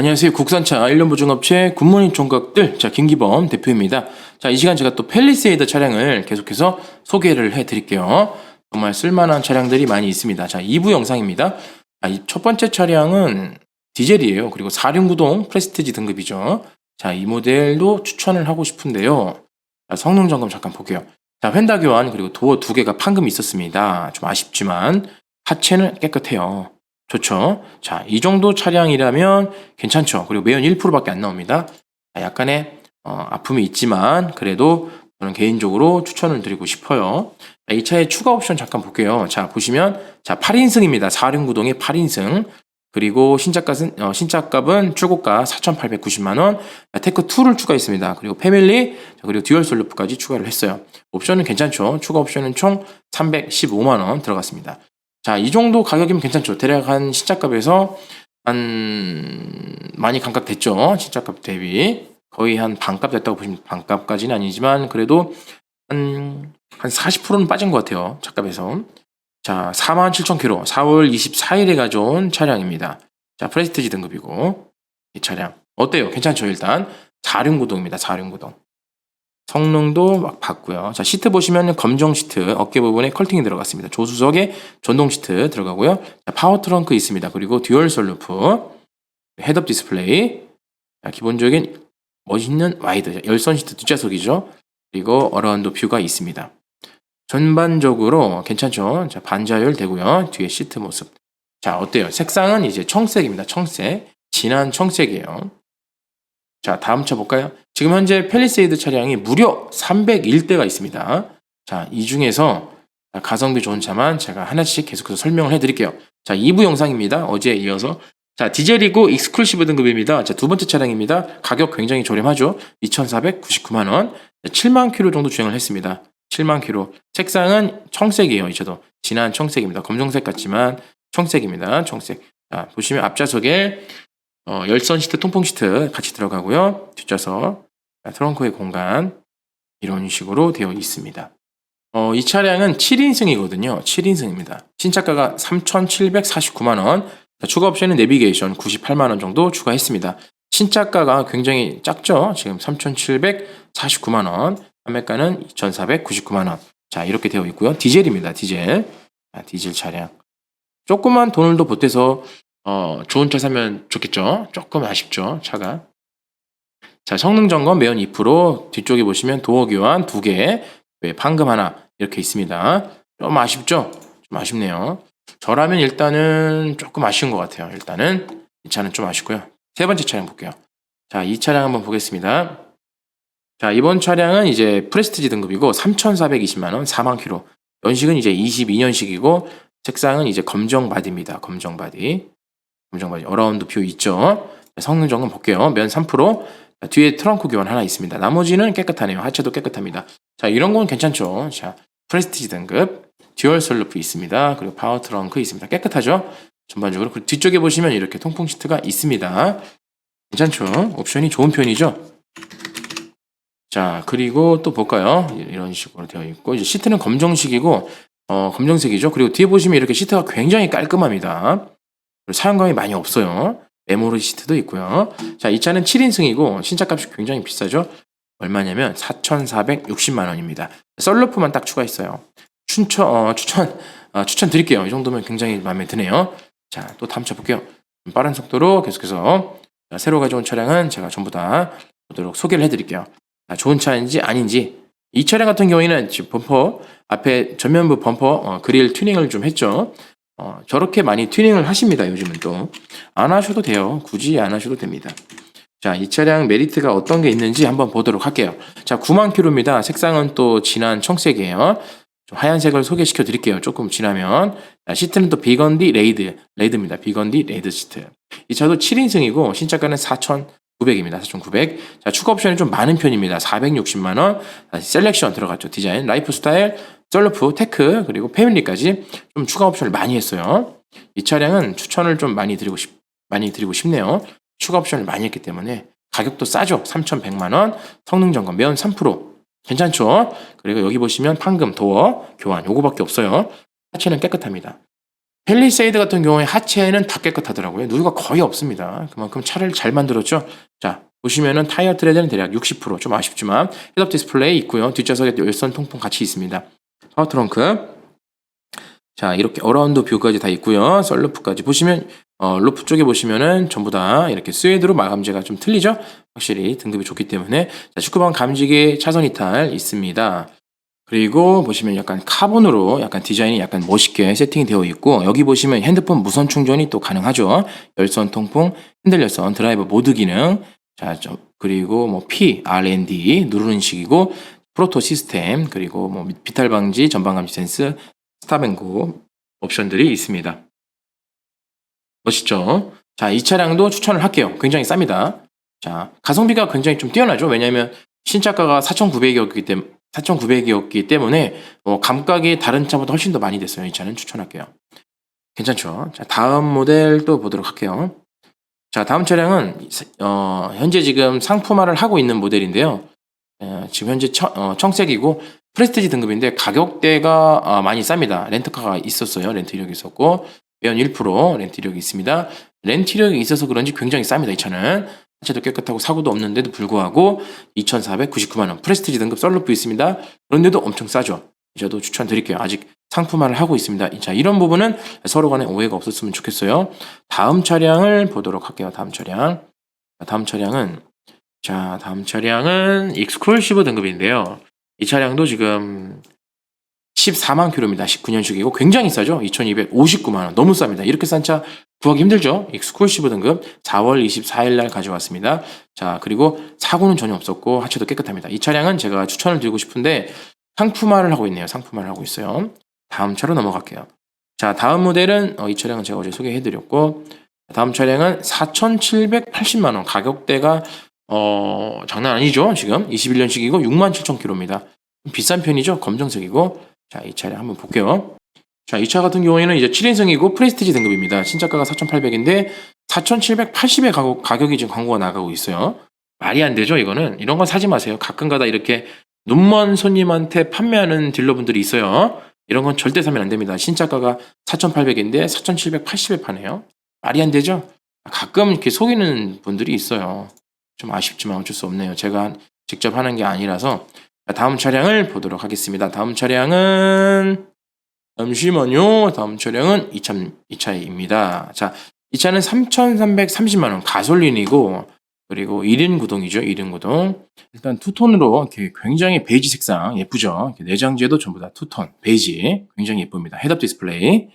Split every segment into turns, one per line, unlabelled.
안녕하세요. 국산차 1년 보증업체 굿모닝 총각들 자 김기범 대표입니다. 자 이 시간 제가 또 펠리세이드 차량을 계속해서 소개를 해 드릴게요. 정말 쓸만한 차량들이 많이 있습니다. 자 2부 영상입니다. 자, 이첫 번째 차량은 디젤이에요. 그리고 4륜구동 프레스티지 등급이죠. 자 이 모델도 추천을 하고 싶은데요. 자, 성능 점검 잠깐 볼게요. 자 휀다 교환 그리고 도어 두 개가 판금이 있었습니다. 좀 아쉽지만 하체는 깨끗해요. 좋죠. 자, 이 정도 차량이라면 괜찮죠. 그리고 매연 1%밖에 안 나옵니다. 자, 약간의 어, 아픔이 있지만 그래도 저는 개인적으로 추천을 드리고 싶어요. 자, 이 차의 추가 옵션 잠깐 볼게요. 자, 보시면 자, 8인승입니다. 4륜구동의 8인승. 그리고 신차값은 어, 신차값은 출고가 4,890만 원. 자, 테크 2를 추가했습니다. 그리고 패밀리 자, 그리고 듀얼 솔루프까지 추가를 했어요. 옵션은 괜찮죠. 추가 옵션은 총 315만 원 들어갔습니다. 자, 이 정도 가격이면 괜찮죠. 대략 한 신차값에서 한 많이 감값됐죠. 신차값 대비 거의 한 반값 됐다고 보시면 반값까지는 아니지만 그래도 한, 한 40%는 빠진 것 같아요. 차값에서. 자, 47,000km 4월 24일에 가져온 차량입니다. 자, 프레스티지 등급이고 이 차량 어때요? 괜찮죠? 일단 4륜구동입니다. 4륜구동. 성능도 막 봤고요. 자, 시트 보시면 검정 시트, 어깨 부분에 컬팅이 들어갔습니다. 조수석에 전동 시트 들어가고요. 자, 파워 트렁크 있습니다. 그리고 듀얼 솔루프, 헤드업 디스플레이, 자, 기본적인 멋있는 와이드, 열선 시트 뒷좌석이죠. 그리고 어라운드 뷰가 있습니다. 전반적으로 괜찮죠? 자, 반자율 되고요. 뒤에 시트 모습. 자, 어때요? 색상은 이제 청색입니다. 청색. 진한 청색이에요. 자, 다음 차 볼까요? 지금 현재 펠리세이드 차량이 무려 301대가 있습니다. 자, 이 중에서 가성비 좋은 차만 제가 하나씩 계속해서 설명을 해드릴게요. 자, 2부 영상입니다. 어제에 이어서. 자, 디젤이고 익스클루시브 등급입니다. 자, 두 번째 차량입니다. 가격 굉장히 저렴하죠. 2,499만원. 7만 킬로 정도 주행을 했습니다. 7만 킬로. 색상은 청색이에요. 이 차도. 진한 청색입니다. 검정색 같지만 청색입니다. 청색. 자, 보시면 앞좌석에 어, 열선 시트, 통풍 시트 같이 들어가고요. 뒷좌석, 자, 트렁크의 공간 이런 식으로 되어 있습니다. 어, 이 차량은 7인승이거든요. 7인승입니다. 신차가가 3,749만 원. 자, 추가 옵션은 내비게이션 98만 원 정도 추가했습니다. 신차가가 굉장히 작죠. 지금 3,749만 원. 판매가는 2,499만 원. 자, 이렇게 되어 있고요. 디젤입니다. 디젤. 자, 디젤 차량. 조금만 돈을 더 보태서 어, 좋은 차 사면 좋겠죠. 조금 아쉽죠, 차가. 자, 성능 점검 매연 2%, 뒤쪽에 보시면 도어 교환 2개, 왜 판금 하나 이렇게 있습니다. 좀 아쉽죠? 좀 아쉽네요. 저라면 일단은 조금 아쉬운 것 같아요. 일단은 이 차는 좀 아쉽고요. 세 번째 차량 볼게요. 자, 이 차량 한번 보겠습니다. 자, 이번 차량은 이제 프레스티지 등급이고 3,420만 원, 4만 킬로. 연식은 이제 22년식이고 색상은 이제 검정 바디입니다. 검정 바디. 검정 바디. 어라운드 뷰 있죠. 성능 점검 볼게요. 면 3%. 자, 뒤에 트렁크 교환 하나 있습니다. 나머지는 깨끗하네요. 하체도 깨끗합니다. 자, 이런 건 괜찮죠. 자, 프레스티지 등급. 듀얼 솔루프 있습니다. 그리고 파워 트렁크 있습니다. 깨끗하죠? 전반적으로. 그리고 뒤쪽에 보시면 이렇게 통풍 시트가 있습니다. 괜찮죠? 옵션이 좋은 편이죠? 자, 그리고 또 볼까요? 이런 식으로 되어 있고, 이제 시트는 검정식이고, 어, 검정색이죠. 그리고 뒤에 보시면 이렇게 시트가 굉장히 깔끔합니다. 사용감이 많이 없어요. 메모리 시트도 있고요. 자, 이 차는 7인승이고, 신차값이 굉장히 비싸죠? 얼마냐면 4,460만 원입니다. 썰루프만 딱 추가했어요. 추천, 어, 추천, 어, 추천 드릴게요. 이 정도면 굉장히 마음에 드네요. 자, 또 다음 차 볼게요. 빠른 속도로 계속해서 자, 새로 가져온 차량은 제가 전부 다 보도록 소개를 해드릴게요. 자, 좋은 차인지 아닌지 이 차량 같은 경우에는 지금 범퍼 앞에 전면부 범퍼 어, 그릴 튜닝을 좀 했죠. 어, 저렇게 많이 튜닝을 하십니다. 요즘은 또 안 하셔도 돼요. 굳이 안 하셔도 됩니다. 자, 이 차량 메리트가 어떤 게 있는지 한번 보도록 할게요. 자, 9만 킬로입니다. 색상은 또 진한 청색이에요. 좀 하얀색을 소개시켜 드릴게요. 조금 지나면. 자, 시트는 또 비건디 레이드, 레이드입니다. 비건디 레이드 시트. 이 차도 7인승이고 신차가는 4,900입니다. 4,900. 자, 추가 옵션이 좀 많은 편입니다. 460만 원. 다시 셀렉션 들어갔죠. 디자인, 라이프 스타일, 썰루프, 테크, 그리고 패밀리까지 좀 추가 옵션을 많이 했어요. 이 차량은 추천을 좀 많이 드리고 싶, 많이 드리고 싶네요. 추가 옵션을 많이 했기 때문에 가격도 싸죠. 3,100만 원. 성능 점검 매연 3%. 괜찮죠? 그리고 여기 보시면 판금, 도어, 교환 요거밖에 없어요. 하체는 깨끗합니다. 펠리세이드 같은 경우에 하체는 다 깨끗하더라고요. 누유가 거의 없습니다. 그만큼 차를 잘 만들었죠. 자, 보시면은 타이어 트레드는 대략 60%좀 아쉽지만 헤드업 디스플레이 있고요. 뒷좌석에 열선 통풍 같이 있습니다. 파워 트렁크. 자, 이렇게 어라운드 뷰까지 다 있고요. 썰루프까지 보시면 어, 루프 쪽에 보시면은 전부 다 이렇게 스웨드로 마감재가 좀 틀리죠? 확실히 등급이 좋기 때문에 자, 축구방 감지기 차선 이탈 있습니다. 그리고 보시면 약간 카본으로 약간 디자인이 약간 멋있게 세팅이 되어 있고 여기 보시면 핸드폰 무선 충전이 또 가능하죠. 열선 통풍, 핸들 열선, 드라이버 모드 기능. 자, 좀 그리고 뭐 P, R&D 누르는 식이고 프로토 시스템 그리고 뭐 비탈 방지, 전방 감지 센스, 스탑앤고 옵션들이 있습니다. 멋있죠? 자, 이 차량도 추천을 할게요. 굉장히 쌉니다. 자, 가성비가 굉장히 좀 뛰어나죠. 왜냐하면 신차가가 4,900이었기 때문에 4,900이었기 때문에 뭐 감각이 다른 차보다 훨씬 더 많이 됐어요. 이 차는 추천할게요. 괜찮죠? 자, 다음 모델 또 보도록 할게요. 자, 다음 차량은 어, 현재 지금 상품화를 하고 있는 모델인데요. 어, 지금 현재 청, 어, 청색이고 프레스티지 등급인데 가격대가 어, 많이 쌉니다. 렌트카가 있었어요. 렌트 이력이 있었고 매연 1% 렌트 이력이 있습니다. 렌트 이력이 있어서 그런지 굉장히 쌉니다. 이 차는 하체도 깨끗하고 사고도 없는데도 불구하고 2,499만 원 프레스티지 등급 썰루프 있습니다. 그런데도 엄청 싸죠. 저도 추천드릴게요. 아직 상품화를 하고 있습니다. 자, 이런 부분은 서로 간에 오해가 없었으면 좋겠어요. 다음 차량을 보도록 할게요. 다음 차량. 다음 차량은 자, 다음 차량은 익스클루시브 등급인데요. 이 차량도 지금 14만 킬로입니다. 19년식이고 굉장히 싸죠? 2,259만 원. 너무 쌉니다. 이렇게 싼 차 구하기 힘들죠? 익스클루시브 등급 4월 24일 날 가져왔습니다. 자, 그리고 사고는 전혀 없었고 하체도 깨끗합니다. 이 차량은 제가 추천을 드리고 싶은데 상품화를 하고 있네요. 상품화를 하고 있어요. 다음 차로 넘어갈게요. 자, 다음 모델은 어, 이 차량은 제가 어제 소개해 드렸고 다음 차량은 4,780만 원. 가격대가 어, 장난 아니죠? 지금 21년식이고 6만 7천 킬로입니다. 비싼 편이죠? 검정색이고 자, 이 차량 한번 볼게요. 자, 이 차 같은 경우에는 이제 7인승이고 프레스티지 등급입니다. 신차가가 4,800인데 4,780의 가격, 가격이 지금 광고가 나가고 있어요. 말이 안 되죠, 이거는. 이런 건 사지 마세요. 가끔가다 이렇게 눈먼 손님한테 판매하는 딜러분들이 있어요. 이런 건 절대 사면 안 됩니다. 신차가가 4,800인데 4,780에 파네요. 말이 안 되죠? 가끔 이렇게 속이는 분들이 있어요. 좀 아쉽지만 어쩔 수 없네요. 제가 직접 하는 게 아니라서 다음 차량을 보도록 하겠습니다. 다음 차량은 잠시만요. 다음 차량은 2차, 2차입니다. 자, 이 차는 3,330만 원 가솔린이고 그리고 1인 구동이죠. 1인 구동. 일단 투톤으로 이렇게 굉장히 베이지 색상 예쁘죠. 내장재도 전부 다 투톤 베이지 굉장히 예쁩니다. 헤드업 디스플레이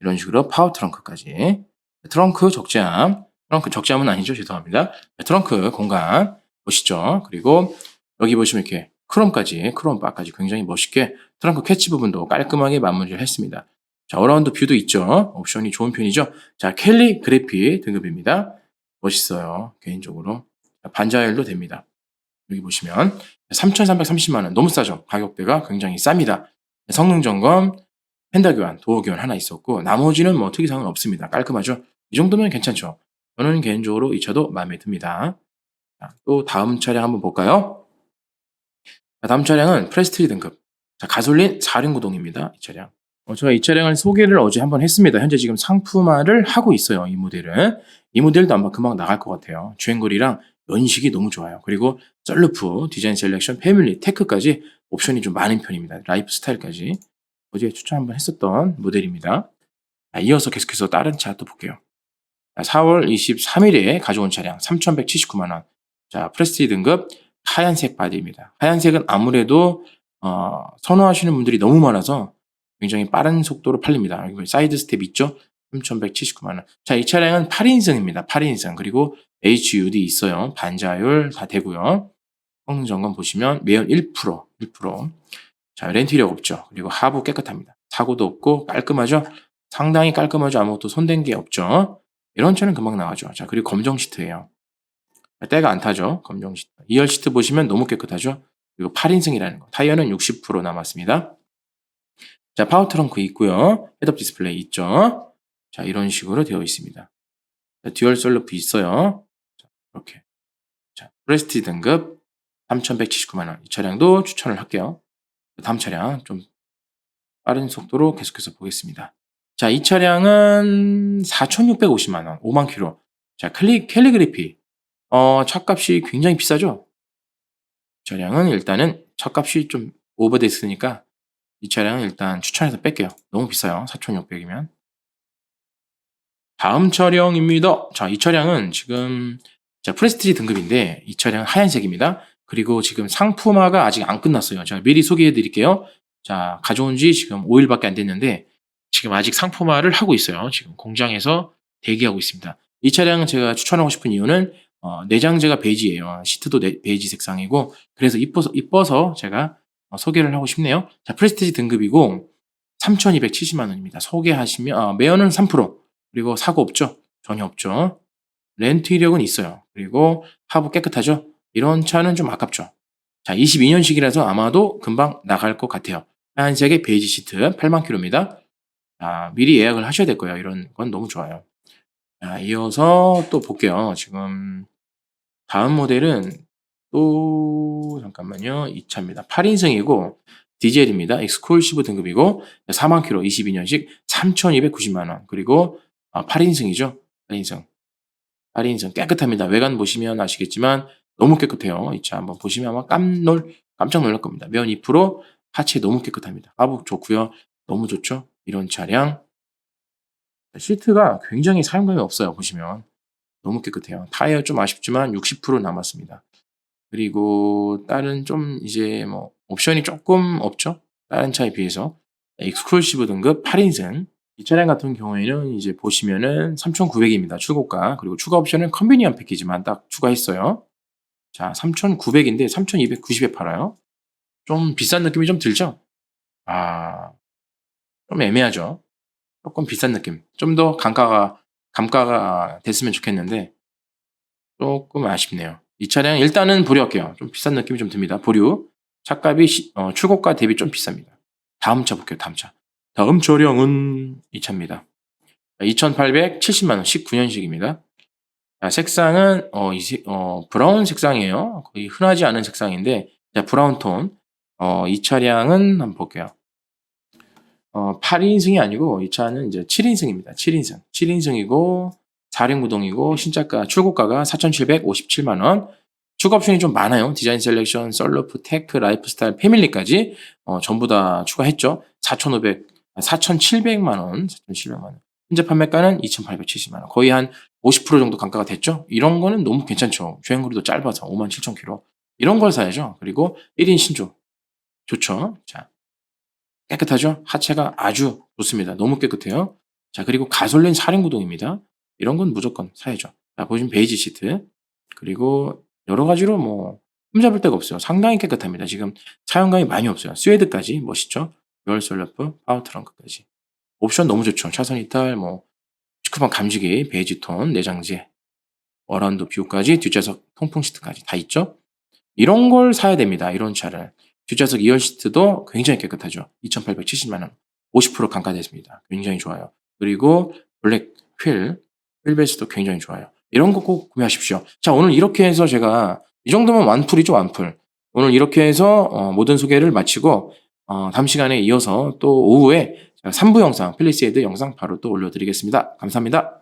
이런 식으로 파워 트렁크까지 트렁크 적재함 트렁크 적재함은 아니죠. 죄송합니다. 트렁크 공간 보시죠. 그리고 여기 보시면 이렇게 크롬까지, 크롬 바까지 굉장히 멋있게 트렁크 캐치 부분도 깔끔하게 마무리를 했습니다. 자, 어라운드 뷰도 있죠. 옵션이 좋은 편이죠. 자, 켈리 그래피 등급입니다. 멋있어요. 개인적으로. 반자율도 됩니다. 여기 보시면 3,330만원. 너무 싸죠? 가격대가 굉장히 쌉니다. 성능 점검, 펜더 교환, 도어 교환 하나 있었고, 나머지는 뭐 특이사항은 없습니다. 깔끔하죠? 이 정도면 괜찮죠? 저는 개인적으로 이 차도 마음에 듭니다. 자, 또 다음 차량 한번 볼까요? 자, 다음 차량은 프레스티지 등급. 자, 가솔린 4륜 구동입니다. 이 차량. 어, 제가 이 차량을 소개를 어제 한번 했습니다. 현재 지금 상품화를 하고 있어요. 이 모델은. 이 모델도 아마 금방 나갈 것 같아요. 주행거리랑 연식이 너무 좋아요. 그리고 썰루프, 디자인 셀렉션, 패밀리, 테크까지 옵션이 좀 많은 편입니다. 라이프 스타일까지. 어제 추천 한번 했었던 모델입니다. 자, 이어서 계속해서 다른 차 또 볼게요. 자, 4월 23일에 가져온 차량 3,179만 원. 자, 프레스티지 등급 하얀색 바디입니다. 하얀색은 아무래도 어, 선호하시는 분들이 너무 많아서 굉장히 빠른 속도로 팔립니다. 사이드 스텝 있죠? 3,179만 원. 자, 이 차량은 8인승입니다. 8인승. 그리고 HUD 있어요. 반자율 다 되고요. 성능 점검 보시면 매연 1%, 1%. 자, 렌트력 없죠. 그리고 하부 깨끗합니다. 사고도 없고 깔끔하죠? 상당히 깔끔하죠. 아무것도 손댄 게 없죠. 이런 차는 금방 나가죠. 자, 그리고 검정 시트예요. 때가 안 타죠. 검정 시트. 2열 시트 보시면 너무 깨끗하죠. 그리고 8인승이라는 거. 타이어는 60% 남았습니다. 자, 파워 트렁크 있고요. 헤드업 디스플레이 있죠. 자, 이런 식으로 되어 있습니다. 자, 듀얼 솔루프 있어요. 자, 이렇게. 자, 프레스티 등급 3,179만 원. 이 차량도 추천을 할게요. 다음 차량 좀 빠른 속도로 계속해서 보겠습니다. 자, 이 차량은 4,650만 원, 5만 킬로. 자, 클리, 캘리그래피. 어, 차값이 굉장히 비싸죠? 차량은 일단은 차값이 좀 오버됐으니까 이 차량은 일단 추천해서 뺄게요. 너무 비싸요. 4,600이면. 다음 차량입니다. 자, 이 차량은 지금 자, 프레스티지 등급인데 이 차량은 하얀색입니다. 그리고 지금 상품화가 아직 안 끝났어요. 제가 미리 소개해 드릴게요. 자, 가져온 지 지금 5일밖에 안 됐는데 지금 아직 상품화를 하고 있어요. 지금 공장에서 대기하고 있습니다. 이 차량은 제가 추천하고 싶은 이유는 어, 내장재가 베이지예요. 시트도 네- 베이지 색상이고 그래서 이뻐서 이뻐서 제가 어, 소개를 하고 싶네요. 자, 프레스티지 등급이고 3,270만 원입니다. 소개하시면 아, 매연은 3% 그리고 사고 없죠? 전혀 없죠. 렌트 이력은 있어요. 그리고 하부 깨끗하죠? 이런 차는 좀 아깝죠. 자, 22년식이라서 아마도 금방 나갈 것 같아요. 하얀색의 베이지 시트 8만 킬로입니다. 자, 미리 예약을 하셔야 될 거예요. 이런 건 너무 좋아요. 자, 이어서 또 볼게요. 지금 다음 모델은 또 잠깐만요. 이 차입니다. 8인승이고 디젤입니다. 엑스클루시브 등급이고 4만 킬로 22년식 3,290만 원. 그리고 아, 8인승이죠. 8인승. 8인승 깨끗합니다. 외관 보시면 아시겠지만 너무 깨끗해요. 이 차 한번 보시면 아마 깜놀 깜짝 놀랄 겁니다. 면 2% 하체 너무 깨끗합니다. 하부 좋고요. 너무 좋죠. 이런 차량 시트가 굉장히 사용감이 없어요. 보시면 너무 깨끗해요. 타이어 좀 아쉽지만 60% 남았습니다. 그리고 다른 좀 이제 뭐 옵션이 조금 없죠. 다른 차에 비해서 익스클루시브 등급 8인승 이 차량 같은 경우에는 이제 보시면은 3,900입니다. 출고가 그리고 추가 옵션은 컨비니언 패키지만 딱 추가했어요. 자, 3,900인데 3,290에 팔아요. 좀 비싼 느낌이 좀 들죠? 아, 좀 애매하죠. 조금 비싼 느낌. 좀 더 감가가 감가가 됐으면 좋겠는데 조금 아쉽네요. 이 차량 일단은 보류할게요. 좀 비싼 느낌이 좀 듭니다. 보류. 차값이 시- 어, 출고가 대비 좀 비쌉니다. 다음 차 볼게요. 다음 차. 다음 차량은 이 차입니다. 2,870만 원, 19년식입니다. 색상은 어, 이 색- 어, 브라운 색상이에요. 거의 흔하지 않은 색상인데 자, 브라운 톤. 어, 이 차량은 한번 볼게요. 어, 8인승이 아니고 이 차는 이제 7인승입니다. 7인승. 7인승이고 4륜 구동이고 신차가 출고가가 4,757만 원. 추가 옵션이 좀 많아요. 디자인 셀렉션, 썰루프, 테크, 라이프스타일, 패밀리까지 어, 전부 다 추가했죠. 4,500, 4,700만 원, 4,700만 원. 현재 판매가는 2,870만 원. 거의 한 50% 정도 감가가 됐죠. 이런 거는 너무 괜찮죠. 주행 거리도 짧아서 57,000km. 이런 걸 사야죠. 그리고 1인 신조. 좋죠. 자, 깨끗하죠? 하체가 아주 좋습니다. 너무 깨끗해요. 자, 그리고 가솔린 사륜 구동입니다. 이런 건 무조건 사야죠. 자, 보시면 베이지 시트. 그리고 여러 가지로 뭐 흠잡을 데가 없어요. 상당히 깨끗합니다. 지금 사용감이 많이 없어요. 스웨드까지 멋있죠? 듀얼 솔러프, 파워 트렁크까지. 옵션 너무 좋죠. 차선 이탈, 뭐 시크방 감지기, 베이지 톤, 내장재, 어라운드 뷰까지, 뒷좌석 통풍 시트까지 다 있죠? 이런 걸 사야 됩니다. 이런 차를. 뒷좌석 2열 시트도 굉장히 깨끗하죠. 2,870만 원. 50% 감가됐습니다. 굉장히 좋아요. 그리고 블랙 휠, 휠베이스도 굉장히 좋아요. 이런 거 꼭 구매하십시오. 자, 오늘 이렇게 해서 제가 이 정도면 완풀이죠, 완풀. 오늘 이렇게 해서 어, 모든 소개를 마치고 어, 다음 시간에 이어서 또 오후에 3부 영상, 플리세이드 영상 바로 또 올려드리겠습니다. 감사합니다.